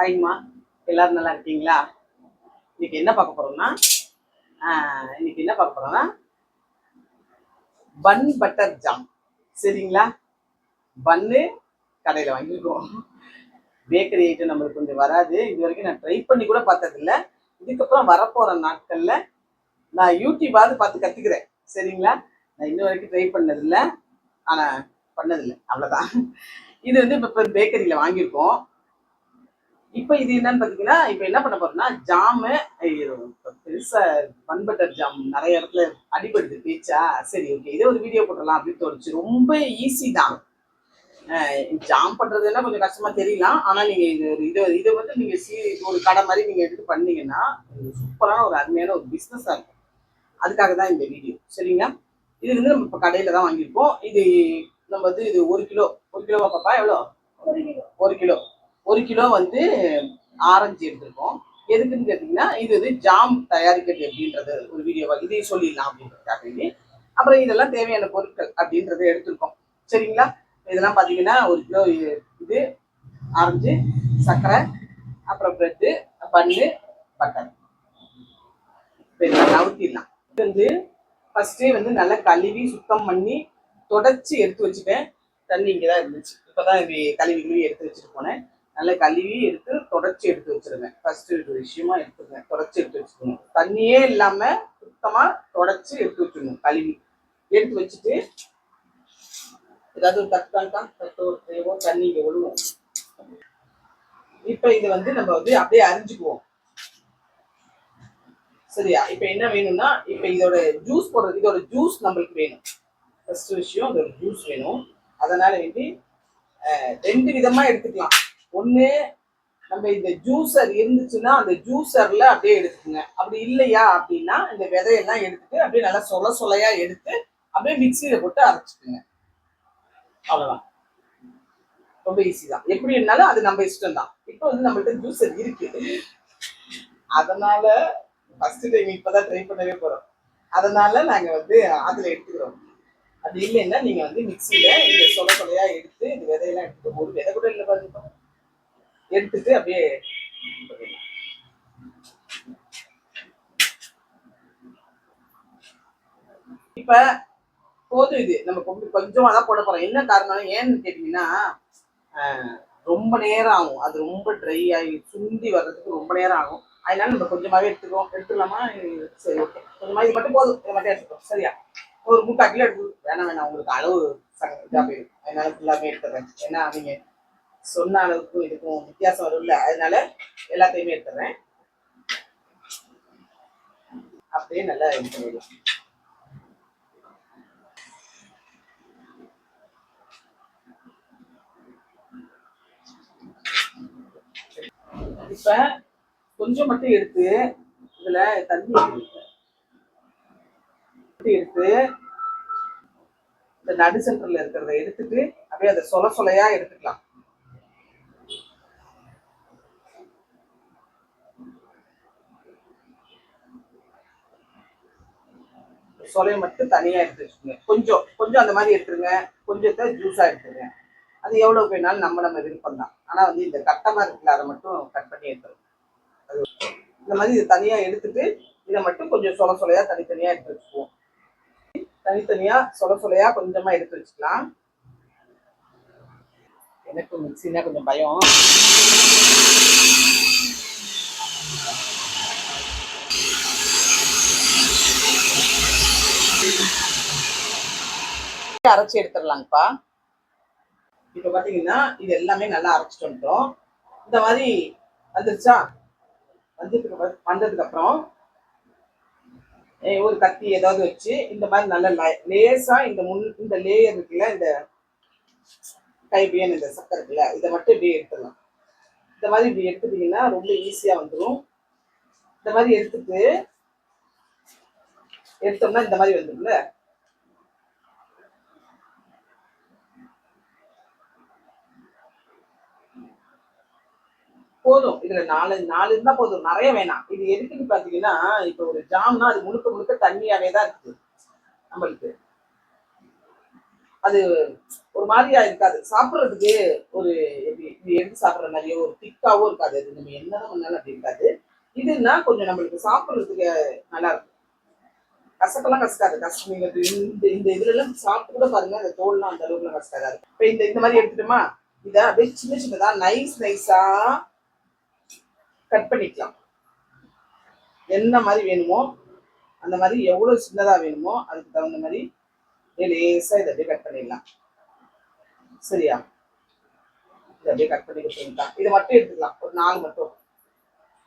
ஹாய்மா எல்லாரும் நல்லா இருக்கீங்களா? இன்னைக்கு என்ன பார்க்க போறோம்னா இன்றைக்கி இன்னைக்கு என்ன பார்க்க போறோம்னா பன் பட்டர் ஜாம் சரிங்களா? பன்னு கடையில் வாங்கியிருக்கோம். பேக்கரி ஐட்டம் நம்மளுக்கு கொஞ்சம் வராது. இது வரைக்கும் நான் ட்ரை பண்ணி கூட பார்த்ததில்ல. இதுக்கப்புறம் வரப்போகிற நாட்களில் நான் யூடியூபாவது பார்த்து கற்றுக்கிறேன் சரிங்களா? நான் இன்ன வரைக்கும் ட்ரை பண்ணதில்லை. ஆனால் பண்ணதில்லை. அவ்வளோதான் இது வந்து இப்போ பேக்கரியில் வாங்கியிருக்கோம். இப்போ இது என்னன்னு பார்த்தீங்கன்னா இப்போ என்ன பண்ண போறோம்னா ஜாமு பெருசா பன் பட்டர் ஜாம் நிறைய இடத்துல அடிபடுது பேச்சா? சரி ஓகே இதே ஒரு வீடியோ போட்டுடலாம் அப்படின்னு தோணுச்சு. ரொம்ப ஈஸி தான். ஜாம் பண்றதுன்னா கொஞ்சம் கஷ்டமா தெரியலாம். ஆனா நீங்க இது ஒரு இது இதை வந்து நீங்க சீ ஒரு கடை மாதிரி நீங்க எடுத்து பண்ணீங்கன்னா சூப்பரான ஒரு அருமையான ஒரு பிஸ்னஸா இருக்கும். அதுக்காக தான் இந்த வீடியோ சரிங்களா? இது வந்து நம்ம இப்போ கடையில தான் வாங்கியிருக்கோம் இது நம்ம வந்து இது ஒரு கிலோ ஒரு கிலோவா பாப்பா? எவ்வளோ? ஒரு கிலோ. ஒரு கிலோ வந்து ஆரஞ்சு எடுத்திருக்கோம். எதுக்குன்னு கேட்டிங்கன்னா இது வந்து ஜாம் தயாரிக்கிறது அப்படின்றது ஒரு வீடியோவா இதையும் சொல்லிடலாம் அப்படின்றதுக்காக வேண்டி. அப்புறம் இதெல்லாம் தேவையான பொருட்கள் அப்படின்றத எடுத்திருக்கோம். சரிங்களா? இதெல்லாம் பார்த்தீங்கன்னா ஒரு கிலோ இது ஆரஞ்சு சர்க்கரை அப்புறம் ப்ரெட்டு பண்ணு பட்டர் இப்போ இதெல்லாம் நவுத்திடலாம். இது வந்து ஃபஸ்ட்டே வந்து நல்லா கழுவி சுத்தம் பண்ணி தொடச்சி எடுத்து வச்சுட்டேன். தண்ணி இங்கே தான் இருந்துச்சு. இப்போ தான் இது கழுவி கழுவி எடுத்து வச்சுட்டு போனேன். நல்லா கழுவி எடுத்து தொடச்சி எடுத்து வச்சிருங்க ஃபர்ஸ்ட் இது விஷயமா எடுத்துருங்க தொடச்சி எடுத்து வச்சுக்கணும் தண்ணியே இல்லாமல் சுத்தமாக தொடச்சி எடுத்து வச்சிடணும் கழுவி எடுத்து வச்சுட்டு ஏதாவது ஒரு தட்டான்ட்டா தட்டோ தேவோ தண்ணி இங்கே விழுவோம். இப்போ இது வந்து நம்ம வந்து அப்படியே அரிஞ்சுக்குவோம். சரியா? இப்போ என்ன வேணும்னா இப்போ இதோட ஜூஸ் போடுறது இதோட ஜூஸ் நம்மளுக்கு வேணும். ஃபர்ஸ்ட் விஷயம் இதோட ஜூஸ் வேணும். அதனால வேண்டி ரெண்டு விதமா எடுத்துக்கலாம். ஒண்ணு நம்ம இந்த ஜூஸர் இருந்துச்சுன்னா அந்த ஜூஸர்ல அப்படியே எடுத்துக்கோங்க. அப்படி இல்லையா அப்படின்னா இந்த விதையெல்லாம் எடுத்துட்டு அப்படியே நல்லா சொல சொலையா எடுத்து அப்படியே மிக்சியில போட்டு அரைச்சிக்கோங்க. அவ்வளவுதான். ரொம்ப ஈஸி தான். எப்படி இருந்தாலும் அது நம்ம இஷ்டம் தான் இப்போ வந்து நம்மள்ட்ட ஜூஸர் இருக்கு. அதனால ஃபர்ஸ்ட் டைம் இப்பதான் ட்ரை பண்ணவே போறோம். அதனால நாங்க வந்து அதுல எடுத்துக்கிறோம். அது இல்லைன்னா நீங்க வந்து மிக்சியில இந்த சொல சொலையா எடுத்து இந்த விதையெல்லாம் எடுத்துட்டு ஒரு விதை கூட இல்லை பாருங்க. எடுத்துட்டு அப்படியே இப்ப போதும் இது. நம்ம கொஞ்சம் கொஞ்சமா தான் போட போறோம். என்ன காரணம் ஏன்னு கேட்டீங்கன்னா ரொம்ப நேரம் ஆகும். அது ரொம்ப ட்ரை ஆகி சுண்டி வர்றதுக்கு ரொம்ப நேரம் ஆகும். அதனால நம்ம கொஞ்சமாவே எடுத்துக்கிறோம் எடுத்துக்கலாமா? சரி ஓகே கொஞ்சமா இது மட்டும் போதும். இதை மட்டும் எடுத்துக்கோம். சரியா? ஒரு முக்கால் கிலோ எடுத்து வேணாம் வேணாம். உங்களுக்கு அளவு இதாக போயிடும். அதனால ஃபுல்லாமே எடுத்துறேன் ஏன்னா நீங்க சொன்ன அளவுக்கும் இதுக்கும் வித்தியாசம் வரும்ல. அதனால எல்லாத்தையுமே எடுத்துறேன் அப்படியே நல்லா இது பண்ணிடலாம். இப்ப கொஞ்சம் மட்டும் எடுத்து இதுல தண்ணி மட்டும் எடுத்து இந்த நடு சென்டர்ல இருக்கிறத எடுத்துட்டு அப்படியே அதை சொல சொலையா எடுத்துக்கலாம். சொலையை மட்டும் தனியாக எடுத்து வச்சுக்கோங்க கொஞ்சம் கொஞ்சம் அந்த மாதிரி எடுத்துருங்க. கொஞ்சத்தை ஜூஸாக எடுத்துருங்க. அது எவ்வளோ வேணாலும் நம்ம நம்ம விருப்பம் தான் ஆனால் வந்து இந்த கட்டமாக இருக்குல்ல அதை மட்டும் கட் பண்ணி எடுத்துருங்க. அது இந்த மாதிரி இதை தனியாக எடுத்துட்டு இதை மட்டும் கொஞ்சம் சொல சொலையாக தனித்தனியாக எடுத்து வச்சுக்குவோம் தனித்தனியாக சொல சொலையாக கொஞ்சமாக எடுத்து வச்சுக்கலாம். எனக்கு மிக்சின்னா கொஞ்சம் பயம். அரைச்சி எடுத்துடலாங்கப்பா. இப்போ பார்த்தீங்கன்னா இது எல்லாமே நல்லா அரைச்சிட்டு வந்துட்டோம். இந்த மாதிரி வந்துருச்சா? வந்ததுக்கு வந்ததுக்கு அப்புறம் ஒரு கத்தி ஏதாவது வச்சு இந்த மாதிரி நல்ல லேசாக இந்த முன் இந்த லேயர் இருக்குல்ல இந்த கைபியன் இந்த சக்கரை இருக்குல்ல இதை மட்டும் இப்படி எடுத்துடலாம். இந்த மாதிரி இப்படி எடுத்துட்டீங்கன்னா ரொம்ப ஈஸியாக வந்துடும் இந்த மாதிரி எடுத்துட்டு எடுத்தோம்னா இந்த மாதிரி வந்துடும்ல? போதும். இதுல நாலு நாலு இருந்தா போதும். நிறைய வேணாம். இது எதுக்குன்னு பாத்தீங்கன்னா இப்ப ஒரு ஜாம்னா அது முழுக்க முழுக்க தண்ணியாவே தான் இருக்குது நம்மளுக்கு. அது ஒரு மாதிரியா இருக்காது. சாப்பிட்றதுக்கு ஒரு எப்படி இது எடுத்து சாப்பிட்ற மாதிரியோ ஒரு திக்காவோ இருக்காது. அது நம்ம என்னதான் பண்ணாலும் அப்படி இருக்காது. இதுன்னா கொஞ்சம் நம்மளுக்கு சாப்பிட்றதுக்கு நல்லா இருக்கும். கசப்பெல்லாம் கசக்காது. கசக்கு நீங்க இந்த இந்த இதுல எல்லாம் சாப்பிட்டு கூட பாருங்க அந்த தோல்லாம் அந்த அளவுக்குலாம் கசக்காது. இப்போ இந்த இந்த மாதிரி எடுத்துட்டோமா இதை அப்படியே சின்ன சின்னதா நைஸ் நைஸா கட் பண்ணிக்கலாம். என்ன மாதிரி வேணுமோ அந்த மாதிரி எவ்வளவு சின்னதா வேணுமோ அதுக்கு தகுந்த மாதிரி லேசாக லேசா இதை அப்படியே கட் பண்ணிடலாம். சரியா? இதை அப்படியே கட் பண்ணி கொடுத்துக்கலாம் இதை மட்டும் எடுத்துக்கலாம். ஒரு நாலு மட்டும்.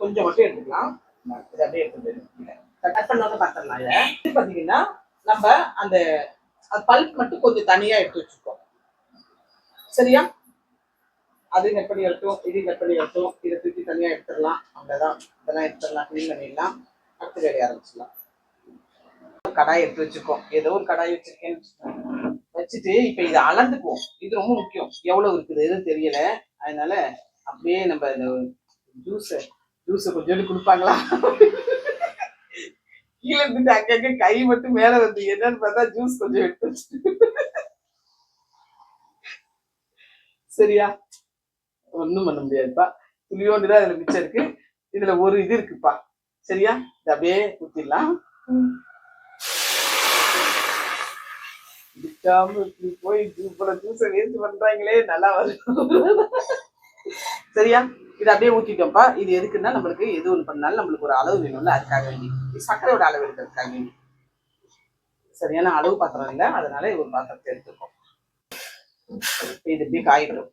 கொஞ்சம் மட்டும் எடுத்துக்கலாம். இதை அப்படியே எடுத்துட்டு கட் பண்ணோன்னு பார்த்துடலாம் இதை இது பார்த்தீங்கன்னா நம்ம அந்த பல்ப் மட்டும் கொஞ்சம் தனியா எடுத்து வச்சுருக்கோம். சரியா? அது கட் பண்ணி இது இதையும் கட் பண்ணி எடுத்தோம் இதை தூக்கி தனியா எடுத்துடலாம். அவ்வளோதான் இதெல்லாம் எடுத்துடலாம். க்ளீன் பண்ணிடலாம். அடுத்து வேலையை ஆரம்பிச்சிடலாம். கடாய் எடுத்து வச்சிருக்கோம். ஏதோ ஒரு கடாய் வச்சிருக்கேன்னு வச்சுட்டு இப்ப இதை அளந்துக்குவோம். இது ரொம்ப முக்கியம். எவ்வளவு இருக்குது எதுவும் தெரியல. அதனால அப்படியே நம்ம இந்த ஜூஸ் ஜூஸை கொஞ்சோண்டு கொடுப்பாங்களா? கீழே இருந்துட்டு அங்கங்க கை மட்டும் மேல வந்து என்னன்னு பார்த்தா ஜூஸ் கொஞ்சம் எடுத்து சரியா? ஒண்ணும் பண்ண முடியாதுப்பா. துளியோண்டு தான் இதுல மிச்சம் இருக்கு. இதுல ஒரு இது இருக்குப்பா. சரியா? இது அப்படியே ஊத்திடலாம். விட்டாம போய் ஜூஸ் பண்றாங்களே நல்லா வரும். சரியா? இது அப்படியே ஊற்றிட்டோம்ப்பா இது எதுக்குன்னா நம்மளுக்கு எது ஒன்று பண்ணாலும் நம்மளுக்கு ஒரு அளவு வேணும்ல அதுக்காக வேண்டி. சர்க்கரையோட அளவு எடுக்கிறதுக்காக வேண்டி. சரியான அளவு பாத்திரம் இல்லை அதனால ஒரு பாத்திரத்தை எடுத்துக்கோம் இது எப்படி காயிட்டும்.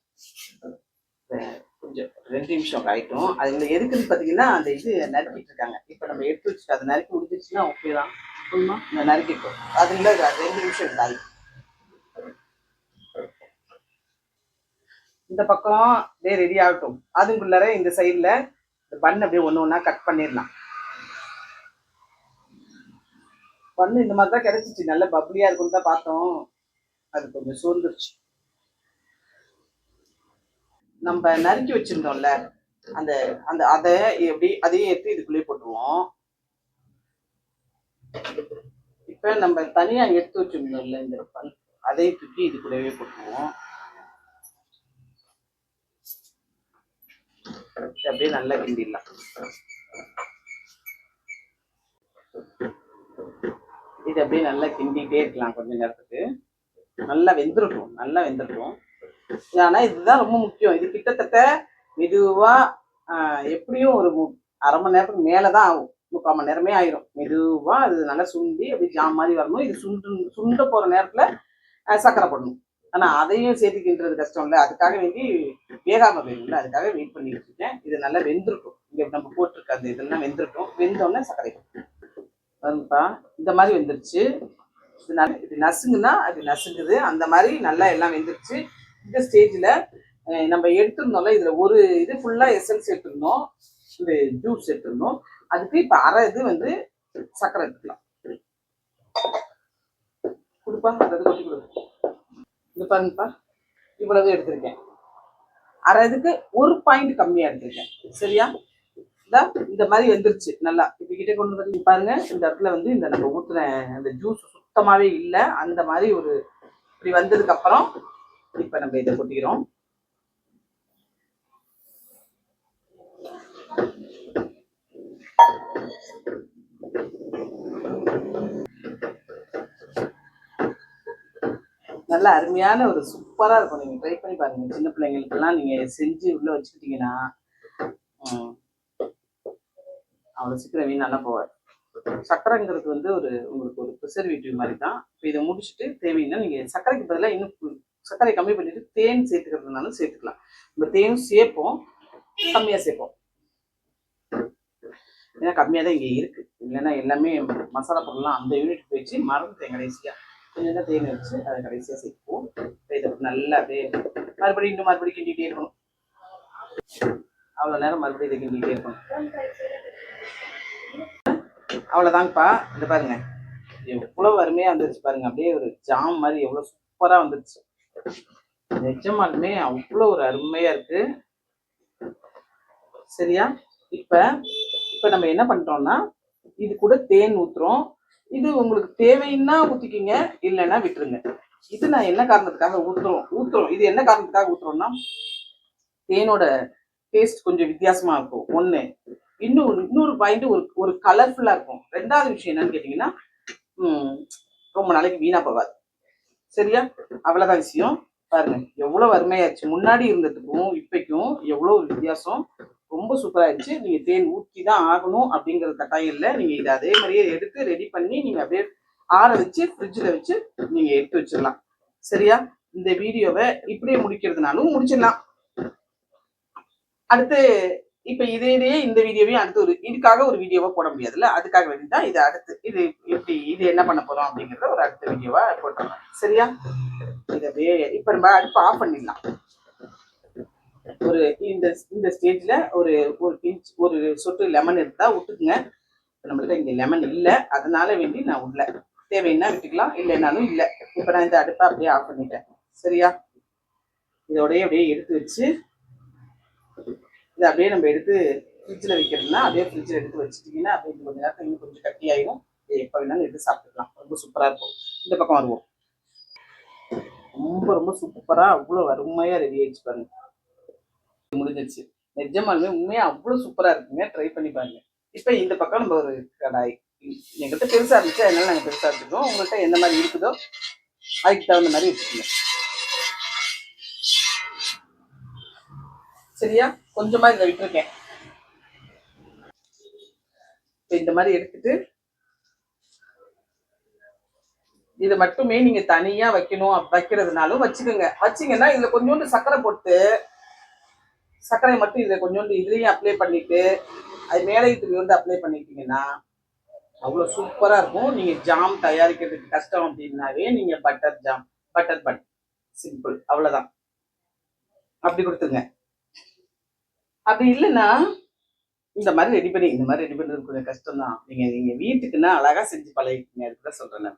கொஞ்சம் ரெண்டு நிமிஷம் காயிட்டும். அதுல எதுக்குன்னு பார்த்தீங்கன்னா அந்த இது நறுக்கிட்டு இருக்காங்க இப்போ நம்ம எடுத்து வச்சுட்டு அதை நறுக்கி முடிஞ்சிச்சுன்னா ஓகே தான். போதுமா இந்த நறுக்கிட்டோம். அதுல ரெண்டு நிமிஷம் காய். இந்த பக்கம் அப்படியே ரெடி ஆகட்டும். அதுக்குள்ளார இந்த சைடில் இந்த பன் அப்படியே ஒன்று ஒன்றா கட் பண்ணிடலாம். பண்ணு இந்த மாதிரி தான் கிடைச்சிச்சு. நல்ல பப்ளியாக இருக்கும்னு தான் பார்த்தோம். அது கொஞ்சம் சோர்ந்துருச்சு. நம்ம நறுக்கி வச்சிருந்தோம்ல அந்த அந்த அதை எப்படி அதையும் எடுத்து இதுக்குள்ளேயே போட்டுருவோம். இப்போ நம்ம தனியாக எடுத்து வச்சிருந்தோம்ல இந்த பல் அதையும் தூக்கி இதுக்குள்ளேயே போட்டுருவோம். அப்படியே நல்லா கிண்டிடலாம். இது அப்படியே நல்லா கிண்டிகிட்டே இருக்கலாம் கொஞ்ச நேரத்துக்கு. நல்லா வெந்துடட்டும் நல்லா வெந்துடட்டும் ஆனா இதுதான் ரொம்ப முக்கியம். இது கிட்டத்தட்ட மெதுவா எப்படியும் ஒரு அரை மணி நேரத்துக்கு மேலதான் ஆகும். முக்கால் மணி நேரமே ஆயிரும். மெதுவா அது நல்லா சுண்டி அப்படி ஜாம் மாதிரி வரணும். இது சுண்டு சுண்ட போற நேரத்துல சக்கரை போடணும். ஆனா அதையும் சேர்த்துக்கின்றது கஷ்டம் இல்லை. அதுக்காக வேண்டி வேகாம வேணும்ல அதுக்காக வெயிட் பண்ணிட்டு இருக்கேன். இது நல்லா வெந்திருக்கும். இங்க நம்ம போட்டிருக்க அந்த இதெல்லாம் வெந்திருக்கும். வெந்தோடனே சர்க்கரை. வந்துப்பா. இந்த மாதிரி வெந்துருச்சு. இது நல்ல இது நசுங்குன்னா அது நசுங்குது. அந்த மாதிரி நல்லா எல்லாம் வெந்துருச்சு. இந்த ஸ்டேஜில் நம்ம எடுத்திருந்தோம்ல இதில் ஒரு இது ஃபுல்லாக எசன்ஸ் எடுத்திருந்தோம். இந்த ஜூஸ் எடுத்திருந்தோம். அதுக்கு இப்போ அரை இது வந்து சர்க்கரை எடுத்துக்கலாம். கொடுப்பா. அதை கொட்டி கொடு. இது பாருங்கப்பா இவ்வளவு எடுத்திருக்கேன். அரை இதுக்கு ஒரு பாயிண்ட் கம்மியாக எடுத்திருக்கேன். சரியா? இதா இந்த மாதிரி வந்துருச்சு நல்லா. இப்ப கிட்ட கொண்டு வந்து பாருங்க இந்த இடத்துல வந்து இந்த நம்ம ஊத்துன அந்த ஜூஸ் சுத்தமாவே இல்லை. அந்த மாதிரி ஒரு இப்படி வந்ததுக்கு அப்புறம் இப்ப நம்ம இதை கொட்டிக்கிறோம். நல்ல அருமையான ஒரு சூப்பராக இருக்கும். நீங்கள் ட்ரை பண்ணி பாருங்க. சின்ன பிள்ளைங்களுக்கெல்லாம் நீங்கள் செஞ்சு உள்ளே வச்சுக்கிட்டீங்கன்னா அவ்வளோ சீக்கிரம் சீக்கிரம் வீணாலாம் போவேன் சக்கரைங்கிறது வந்து ஒரு உங்களுக்கு ஒரு ப்ரிசர்வேட்டிவ் மாதிரி தான் இப்போ இதை முடிச்சுட்டு தேவைன்னா நீங்கள் சர்க்கரைக்கு பதிலாக இன்னும் சர்க்கரை கம்மி பண்ணிட்டு தேன் சேர்த்துக்கிறதுனாலும் சேர்த்துக்கலாம். நம்ம தேன் சேர்ப்போம் கம்மியாக சேர்ப்போம். ஏன்னா கம்மியாக தான் இங்கே இருக்குது இல்லைன்னா எல்லாமே மசாலா பொருள்லாம் அந்த யூனிட் போயிடுச்சு. மறந்துங்கிற ஈஸியாக கொஞ்சம் தான் தேன் வச்சு அதை கடைசியாக சேர்ப்போம் இதை நல்லா அப்படியே மறுபடியும் இன்னும் மறுபடியும் கிண்டிகிட்டே இருக்கணும். அவ்வளோ நேரம் மறுபடியும் இதை கிண்டிகிட்டே இருக்கணும். அவ்வளோதாங்கப்பா இந்த பாருங்க. எவ்வளோ வறுமையாக வந்துருச்சு பாருங்க. அப்படியே ஒரு ஜாம் மாதிரி எவ்வளோ சூப்பராக வந்துருச்சு. நிஜமாலுமே அவ்வளோ ஒரு அருமையாக இருக்கு. சரியா? இப்போ இப்போ நம்ம என்ன பண்ணுறோம்னா இது கூட தேன் ஊத்துறோம். இது உங்களுக்கு தேவைன்னா ஊற்றிக்கிங்க இல்லைன்னா விட்டுருங்க. இது நான் என்ன காரணத்துக்காக ஊற்றுறோம் ஊற்றுறோம் இது என்ன காரணத்துக்காக ஊற்றுறோம்னா தேனோட டேஸ்ட் கொஞ்சம் வித்தியாசமாக இருக்கும். ஒன்று இன்னும் இன்னொரு பாயிண்ட் ஒரு ஒரு கலர்ஃபுல்லாக இருக்கும். ரெண்டாவது விஷயம் என்னன்னு கேட்டிங்கன்னா ரொம்ப நாளைக்கு வீணாக போகாது. சரியா? அவ்வளோதான் விஷயம். பாருங்க எவ்வளோ அருமையாச்சு முன்னாடி இருந்ததுக்கும் இப்பைக்கும் எவ்வளோ வித்தியாசம். ரொம்ப சூப்பரா இருந்துச்சு நீங்க தேன் ஊற்றி தான் ஆகணும் அப்படிங்கிற கட்டாயம் இல்லை. நீங்க இதை அதே மாதிரியே எடுத்து ரெடி பண்ணி நீங்க அப்படியே ஆற வச்சு ஃப்ரிட்ஜில் வச்சு நீங்க எடுத்து வச்சிடலாம். சரியா? இந்த வீடியோவை இப்படியே முடிக்கிறதுனாலும் முடிச்சிடலாம். அடுத்து இப்ப இதே இந்த வீடியோவையும் அடுத்து ஒரு இதுக்காக ஒரு வீடியோவா போட முடியாதுல்ல? அதுக்காக வேண்டி தான் இது அடுத்து இது எப்படி இது என்ன பண்ண போறோம் அப்படிங்கிறத ஒரு அடுத்த வீடியோவா போட்டுடலாம். சரியா? இது அப்படியே இப்ப நம்ம அடுப்பு ஆஃப் பண்ணிடலாம். ஒரு இந்த இந்த ஸ்டேஜ்ல ஒரு ஒரு பிஞ்ச் ஒரு சொட்டு லெமன் எடுத்தால் விட்டுக்குங்க இப்ப நம்மள்ட்ட லெமன் இல்லை. அதனால வேண்டி நான் உள்ள தேவைன்னா விட்டுக்கலாம் இல்லைனாலும் இல்லை. இப்போ நான் இந்த அடுப்பை அப்படியே ஆஃப் பண்ணிட்டேன். சரியா? இதோடய அப்படியே எடுத்து வச்சு இதை அப்படியே நம்ம எடுத்து ஃப்ரிட்ஜில் வைக்கிறதுனா அப்படியே ஃப்ரிட்ஜில் எடுத்து வச்சுட்டிங்கன்னா அப்படியே இன்னும் கொஞ்சம் நேரத்தில் இன்னும் கொஞ்சம் கட்டியாயிடும் இதை எப்போ வேணாலும் எடுத்து சாப்பிட்டுக்கலாம். ரொம்ப சூப்பராக இருக்கும். இந்த பக்கம் வருவோம். ரொம்ப ரொம்ப சூப்பராக அவ்வளோ அருமையாக ரெடி ஆயிடுச்சு பாருங்க. முடிஞ்சிருச்சு. நிஜமாலுமே உண்மையா அவ்வளோ சூப்பராக இருக்குங்க. ட்ரை பண்ணி பாருங்க. இப்போ இந்த பக்கம் நம்ம ஒரு கடாய். எங்கிட்ட பெருசாக இருந்துச்சு? அதனால நாங்கள் பெருசாக எடுத்துக்கிறோம் உங்கள்கிட்ட எந்த மாதிரி இருக்குதோ அதுக்கு தகுந்த மாதிரி வச்சுக்கோங்க சரியா? கொஞ்சமா இதை விட்டுருக்கேன். இப்போ இந்த மாதிரி எடுத்துட்டு இதை மட்டுமே நீங்க தனியா வைக்கணும் வைக்கிறதுனாலும் வச்சுக்கோங்க. வச்சீங்கன்னா இதுல கொஞ்சோண்டு சக்கரை போட்டு சர்க்கரை மட்டும் இதை கொஞ்சோண்டு இதுலேயும் அப்ளை பண்ணிட்டு அது மேலே வந்து அப்ளை பண்ணிட்டீங்கன்னா அவ்வளோ சூப்பராக இருக்கும். நீங்கள் ஜாம் தயாரிக்கிறதுக்கு கஷ்டம் அப்படின்னாவே நீங்க butter jam butter bun simple அவ்வளோதான் அப்படி கொடுத்துருங்க. அப்படி இல்லைன்னா இந்த மாதிரி ரெடி பண்ணி இந்த மாதிரி ரெடி பண்ணுறது கொஞ்சம் கஷ்டம் தான் நீங்க நீங்க வீட்டுக்குன்னா அழகா செஞ்சு பழகிட்டீங்க அதுக்கு தான் சொல்கிறேன்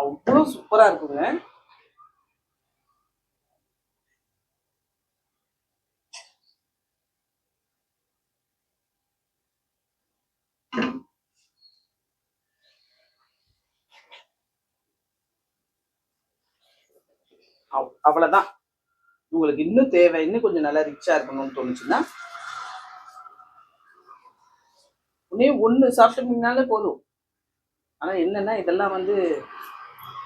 அவ்வளோ சூப்பராக இருக்குங்க. அவ்- அவ்வளவுதான். உங்களுக்கு இன்னும் தேவை இன்னும் கொஞ்சம் நல்லா ரிச்சா இருக்கணும்னு தோணுச்சுன்னா ஒன்னே ஒன்று சாப்பிட்டீங்கனாலே போதும். ஆனா என்னன்னா இதெல்லாம் வந்து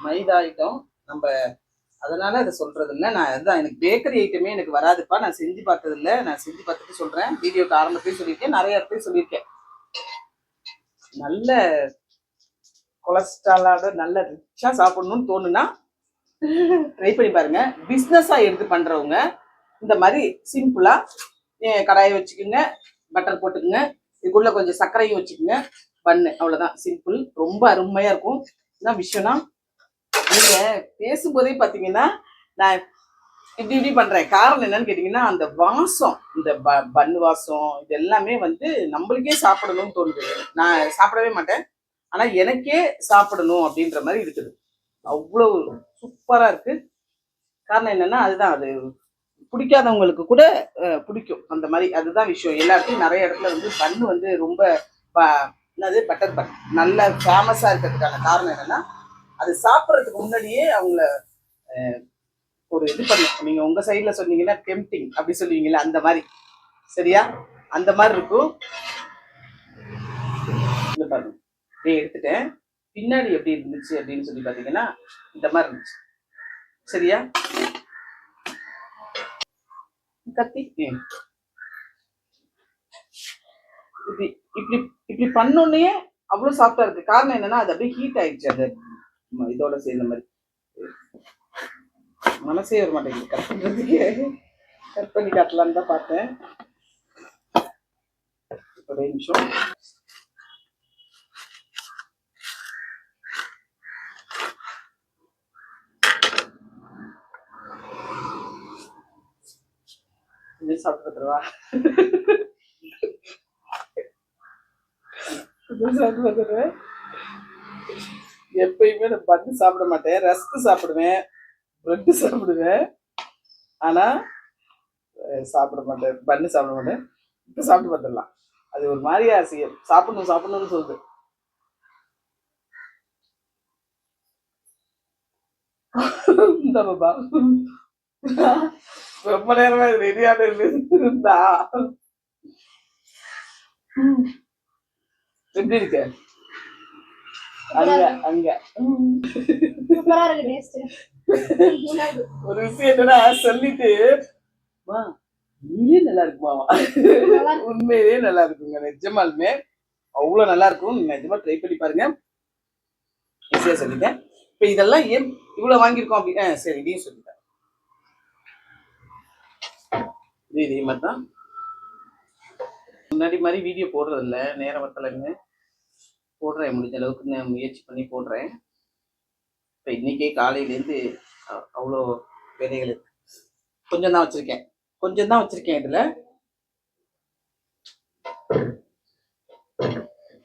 மைதா ஐட்டம் நம்ம அதனால அதை சொல்றது இல்லை. நான் அதுதான் எனக்கு பேக்கரி ஐட்டமே எனக்கு வராதுப்பா. நான் செஞ்சு பார்த்தது இல்லை. நான் செஞ்சு பார்த்துட்டு சொல்றேன். வீடியோக்கு ஆரம்பத்தையும் சொல்லியிருக்கேன். நிறைய இடத்தையும் சொல்லியிருக்கேன். நல்ல கொலஸ்ட்ராலோட நல்ல ரிச்சா சாப்பிடணும்னு தோணுன்னா ட்ரை பண்ணி பாருங்க. பிஸ்னஸாக எடுத்து பண்ணுறவங்க இந்த மாதிரி சிம்பிளாக கடாயை வச்சுக்கோங்க பட்டர் போட்டுக்கோங்க இதுக்குள்ள கொஞ்சம் சர்க்கரையும் வச்சுக்கோங்க பண்ணு. அவ்வளோதான் சிம்பிள் ரொம்ப அருமையாக இருக்கும். என்ன விஷயம்னா நீங்கள் பேசும்போதே பார்த்தீங்கன்னா நான் இப்படி இப்படி பண்ணுறேன் காரணம் என்னன்னு கேட்டிங்கன்னா அந்த வாசம் இந்த ப- பன்னு வாசம் இது எல்லாமே வந்து நம்மளுக்கே சாப்பிடணும்னு தோணுது. நான் சாப்பிடவே மாட்டேன். ஆனால் எனக்கே சாப்பிடணும் அப்படின்ற மாதிரி இருக்குது. அவ்வளோ சூப்பராக இருக்குது காரணம் என்னென்னா அதுதான் அது பிடிக்காதவங்களுக்கு கூட பிடிக்கும். அந்த மாதிரி அதுதான் விஷயம். எல்லாருக்கும் நிறைய இடத்துல வந்து பன் வந்து ரொம்ப ப- என்னது பட்டர் பன் நல்ல ஃபேமஸாக இருக்கிறதுக்கான காரணம் என்னன்னா அது சாப்பிட்றதுக்கு முன்னாடியே அவங்கள ஒரு இது பண்ணும் நீங்கள் உங்கள் சைடில் சொன்னீங்கன்னா டெம்டிங் அப்படி சொல்லுவீங்கல்ல அந்த மாதிரி. சரியா? அந்த மாதிரி இருக்கும். இந்த பாருங்க. எடுத்துட்டேன். பின்னாடி எப்படி இருந்துச்சு அப்படின்னு சொல்லி பார்த்தீங்கன்னா இந்த மாதிரி இருந்துச்சு. சரியா? கத்தி. இப்படி இப்படி இப்படி பண்ணோன்னே அவ்வளவு சாஃப்டா இருக்கு. காரணம் என்னன்னா அது அப்படியே ஹீட் ஆயிடுச்சு அது. இதோட சேர்ந்த மாதிரி. மனசே வர மாட்டேங்குது. கட் பண்றதுக்கு. கட் பண்ணி காட்டலான்னு தான் பார்த்தேன். ஒரே நிமிஷம். சாப்பிட்டு பார்த்துருவேன் எப்பயுமே நான் பன்னு சாப்பிட மாட்டேன். ரஸ்க் சாப்பிடுவேன். பிரெட்டு சாப்பிடுவேன். ஆனா சாப்பிட மாட்டேன். பன்னு சாப்பிட மாட்டேன். இப்போ சாப்பிட்டு பார்த்துடலாம். அது ஒரு மாதிரியா செய்யும் சாப்பிடணும் சாப்பிடணும்னு சொல்லுது. இந்த பாபா. ரொம்ப நேரமா ரெடியான இருந்தா எப்படி இருக்கு? அங்க அங்க. ஒரு விஷயம் என்னன்னா சொல்லிட்டு நீயே நல்லா இருக்குமாமா உண்மையிலேயே நல்லா இருக்குங்க நிஜமாலுமே. அவ்வளவு நல்லா இருக்கும். நிஜமா ட்ரை பண்ணி பாருங்க. ஈஸியா சொல்லிட்டேன். இப்ப இதெல்லாம் ஏன் இவ்வளவு வாங்கியிருக்கோம் அப்படி? ஆ, சரி இதையும் சொல்லிட்டேன் இது இதே மாதிரி தான் முன்னாடி மாதிரி வீடியோ போடுறதில்ல. நேர நேரம் வரலன்னு போடுறேன். முடிஞ்ச அளவுக்கு நான் முயற்சி பண்ணி போடுறேன். இப்போ இன்னைக்கே காலையிலேருந்து அவ்வளோ வேலைகள் இருக்கு. கொஞ்சம் தான் வச்சிருக்கேன். கொஞ்சம் தான் வச்சிருக்கேன் இதில்.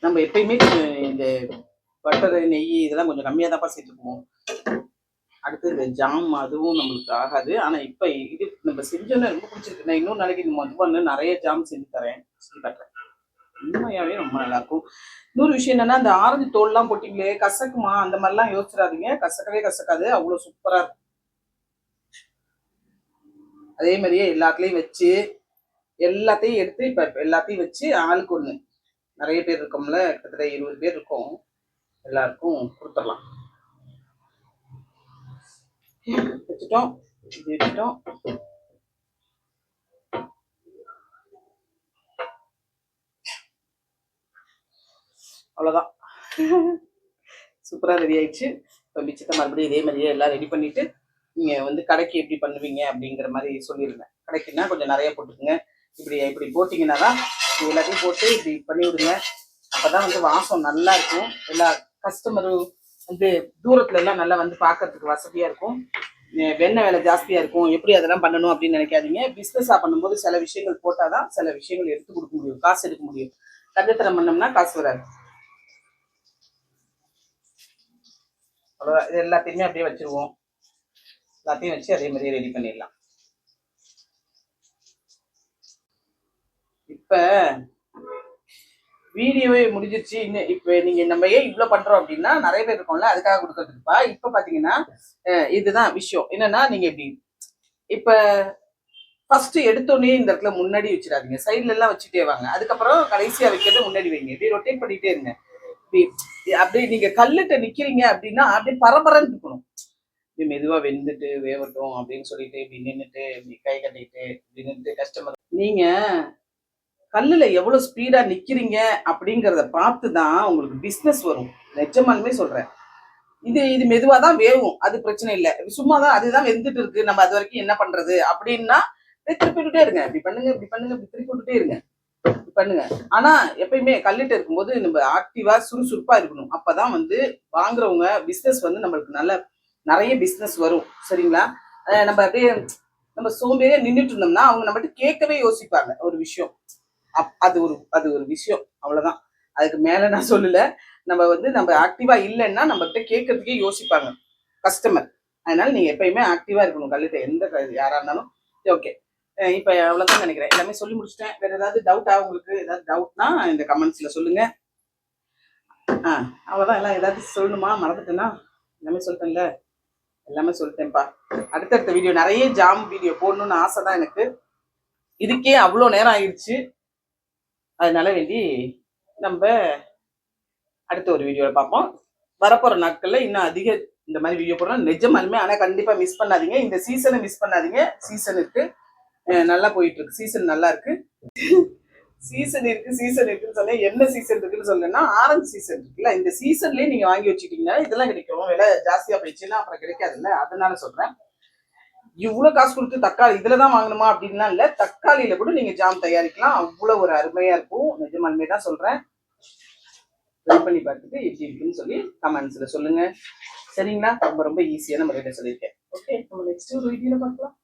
நம்ம எப்பயுமே கொஞ்சம் இந்த பட்டர் நெய் இதெல்லாம் கொஞ்சம் கம்மியாக தான்ப்பா சேர்த்துக்குவோம். அடுத்து இந்த ஜாம் அதுவும் நம்மளுக்கு ஆகாது. ஆனா இப்ப இது நம்ம செஞ்சோன்னு ரொம்ப பிடிச்சிருக்கு. நான் இன்னொரு நாளைக்கு இந்த மதுபான நிறைய ஜாம் செஞ்சு தரேன். செஞ்சு காட்டுறேன். உண்மையாவே ரொம்ப நல்லா இருக்கும் இன்னொரு விஷயம் என்னன்னா அந்த ஆரஞ்சு தோல்லாம் போட்டிங்களே கசக்குமா? அந்த மாதிரிலாம் யோசிச்சிடாதீங்க. கசக்கவே கசக்காது. அவ்வளவு சூப்பரா இருக்கும். அதே மாதிரியே எல்லாத்துலயும் வச்சு எல்லாத்தையும் எடுத்து இப்ப எல்லாத்தையும் வச்சு ஆளுக்கு ஒண்ணு. நிறைய பேர் இருக்கோம்ல. கிட்டத்தட்ட இருபது பேர் இருக்கோம். எல்லாருக்கும் கொடுத்துடலாம். வச்சுட்டோம் இது வச்சுட்டோம் அவ்வளோதான் சூப்பராக ரெடி ஆயிடுச்சு. இப்போ மிச்சத்தை மறுபடியும் இதே மாதிரியே எல்லாம் ரெடி பண்ணிட்டு நீங்கள் வந்து கடைக்கு எப்படி பண்ணுவீங்க அப்படிங்கிற மாதிரி சொல்லியிருந்தேன் கடைக்குன்னா கொஞ்சம் நிறைய போட்டுக்குங்க. இப்படி இப்படி போட்டிங்கன்னா தான் எல்லாத்தையும் போட்டு இப்படி பண்ணி விடுங்க அப்போ தான் வந்து வாசம் நல்லா இருக்கும். எல்லா கஸ்டமரும் வந்து தூரத்துல எல்லாம் நல்லா வந்து பார்க்கறதுக்கு வசதியா இருக்கும். வெண்ணெய் வேலை ஜாஸ்தியா இருக்கும். எப்படி அதெல்லாம் பண்ணணும் அப்படின்னு நினைக்காதீங்க. பிஸ்னஸா பண்ணும்போது சில விஷயங்கள் போட்டாதான் சில விஷயங்கள் எடுத்து கொடுக்க முடியும். காசு எடுக்க முடியும். கஞ்சத்தனம் பண்ணோம்னா காசு வராது. அவ்வளோதான் இது எல்லாத்தையுமே அப்படியே வச்சிருவோம். எல்லாத்தையும் வச்சு அதே மாதிரியே ரெடி பண்ணிடலாம். இப்போ வீடியோவே முடிஞ்சிருச்சு. இன்னும் இப்போ நீங்கள் நம்ம ஏன் இவ்வளோ பண்றோம் அப்படின்னா நிறைய பேர் இருக்கோம்ல அதுக்காக கொடுக்கறதுக்குப்பா இப்ப இப்போ பார்த்தீங்கன்னா இதுதான் விஷயம். என்னன்னா நீங்க இப்படி இப்போ ஃபர்ஸ்ட் எடுத்தோடனே இந்த இடத்துல முன்னாடி வச்சிடாதீங்க. சைடுல எல்லாம் வச்சுட்டே வாங்க. அதுக்கப்புறம் கடைசியாக வைக்கிறது முன்னாடி வைங்க. இப்படி ரொட்டேட் பண்ணிட்டே இருங்க. அப்படியே நீங்க கல்லுட்ட நிக்கிறீங்க அப்படின்னா அப்படியே பரபரன்னு இருக்கணும். இப்படி மெதுவா வெந்துட்டு வேவட்டும் அப்படின்னு சொல்லிட்டு இப்படி நின்னுட்டு இப்படி கை கட்டிட்டு இப்படி நின்றுட்டு கஸ்டமர் நீங்க கல்லுல எவ்வளவு ஸ்பீடா நிக்கிறீங்க அப்படிங்கறத பார்த்து தான் உங்களுக்கு பிஸ்னஸ் வரும். நிஜமாலுமே சொல்றேன். இது இது மெதுவா தான் வேவும். அது பிரச்சனை இல்லை. சும்மா தான் அதுதான் வெந்துட்டு இருக்கு. நம்ம அது வரைக்கும் என்ன பண்றது? அப்படின்னா அப்படியே திருப்பி விட்டுட்டே இருங்க. இப்படி பண்ணுங்க இப்படி பண்ணுங்க இப்படி திருப்பி விட்டுட்டே இருங்க. இப்படி பண்ணுங்க. ஆனா எப்பயுமே கல்லிட்டு இருக்கும்போது நம்ம ஆக்டிவா சுறுசுறுப்பா இருக்கணும். அப்பதான் வந்து வாங்குறவங்க பிசினஸ் வந்து நம்மளுக்கு நல்ல நிறைய பிசினஸ் வரும். சரிங்களா? நம்ம அப்படியே நம்ம சோம்பேறியா நின்றுட்டு இருந்தோம்னா அவங்க நம்மகிட்ட கேட்கவே யோசிப்பாங்க ஒரு விஷயம். அது ஒரு அது ஒரு விஷயம். அவ்வளவுதான். அதுக்கு மேல நான் சொல்லல. நம்ம வந்து நம்ம ஆக்டிவா இல்லைன்னா நம்ம கிட்ட கேட்கறதுக்கே யோசிப்பாங்க. கஸ்டமர் அதனால நீங்க எப்பயுமே ஆக்டிவா இருக்கணும். கல்லிட்ட எந்த யாரா இருந்தாலும். ஓகே இப்போ அவ்வளோதான் நினைக்கிறேன். எல்லாமே சொல்லி முடிச்சிட்டேன். வேற ஏதாவது டவுட்டா உங்களுக்கு ஏதாவது டவுட்னா இந்த கமெண்ட்ஸ்ல சொல்லுங்க. ஆ அவ்வளோதான் எல்லாம் ஏதாவது சொல்லணுமா? மறந்துட்டேன்னா எல்லாமே சொல்லிட்டேன்ல. எல்லாமே சொல்லிட்டேன்ப்பா. அடுத்தடுத்த வீடியோ நிறைய ஜாம் வீடியோ போடணும்னு ஆசை தான் எனக்கு. இதுக்கே அவ்வளோ நேரம் ஆயிடுச்சு. அதனால வேண்டி நம்ம அடுத்த ஒரு வீடியோவில் பார்ப்போம். வரப்போகிற நாட்களில் இன்னும் அதிக இந்த மாதிரி வீடியோ போடலாம் நிஜமாலுமே ஆனால் கண்டிப்பாக மிஸ் பண்ணாதீங்க. இந்த சீசனை மிஸ் பண்ணாதீங்க. சீசன் இருக்குது நல்லா போயிட்டுருக்கு. சீசன் நல்லா இருக்குது சீசன் இருக்குது சீசன் இருக்குன்னு சொன்னா என்ன சீசன் இருக்குன்னு சொல்லுன்னா ஆரஞ்சு சீசன் இருக்குல்ல. இந்த சீசன்லேயே நீங்கள் வாங்கி வச்சுக்கிட்டீங்கன்னா இதெல்லாம் கிடைக்கும். விலை ஜாஸ்தியாக போயிடுச்சுன்னா அப்புறம் கிடைக்காதுல்ல. அதனால சொல்கிறேன் இவ்வளவு காசு கொடுத்து தக்காளி இதுலதான் வாங்கணுமா அப்படின்லாம் இல்ல. தக்காளியில கூட நீங்க ஜாம் தயாரிக்கலாம். அவ்வளவு ஒரு அருமையா இருக்கும். நிஜமாலுமே தான் சொல்றேன். ட்ரை பண்ணி பார்த்துட்டு எப்படி இருக்குன்னு சொல்லி கமெண்ட்ஸ்ல சொல்லுங்க. சரிங்களா? ரொம்ப ரொம்ப ஈஸியான முறையில சொல்லியிருக்கேன். ஓகே நம்ம நெக்ஸ்ட் ஒரு வீடியோல பார்க்கலாம்.